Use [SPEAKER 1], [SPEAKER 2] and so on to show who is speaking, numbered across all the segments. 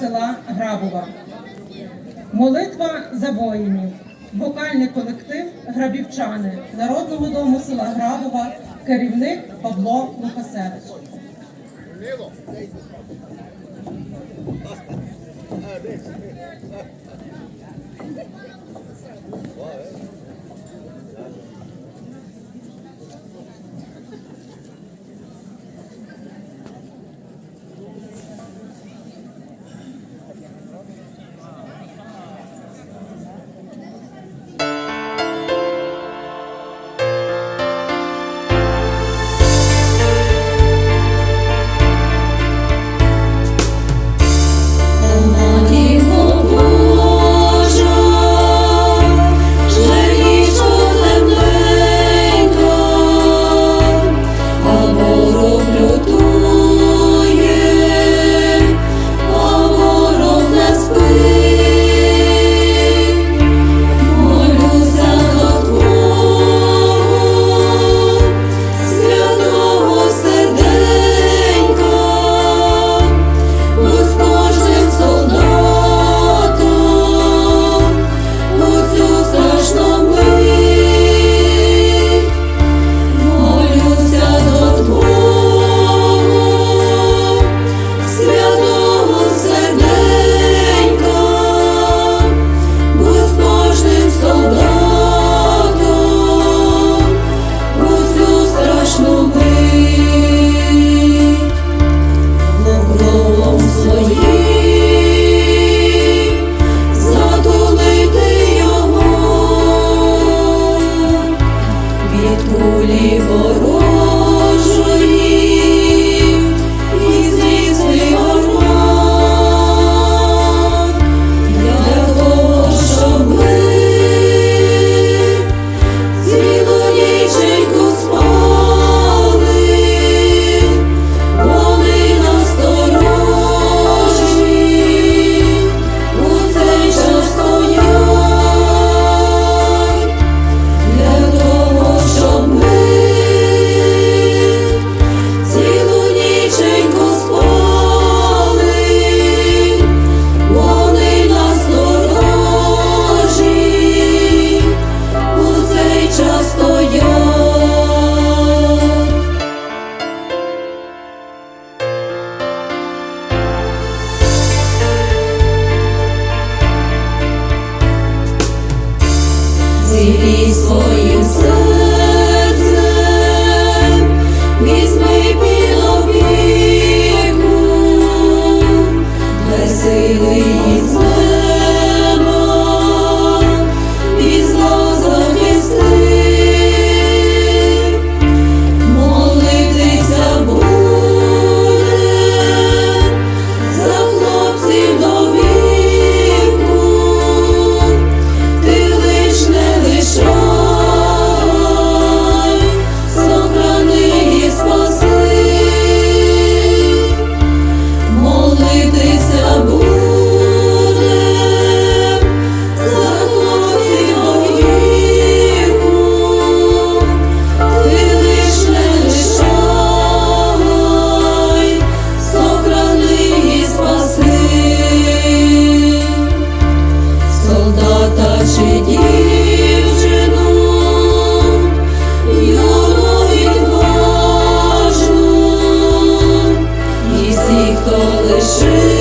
[SPEAKER 1] села Грабова. Молитва за воїнів, вокальний колектив Грабівчани народного дому села Грабова, керівник Павло Лукасевич.
[SPEAKER 2] Wow, eh? Ліворуч землі своїм сам. 我的世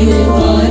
[SPEAKER 2] you want.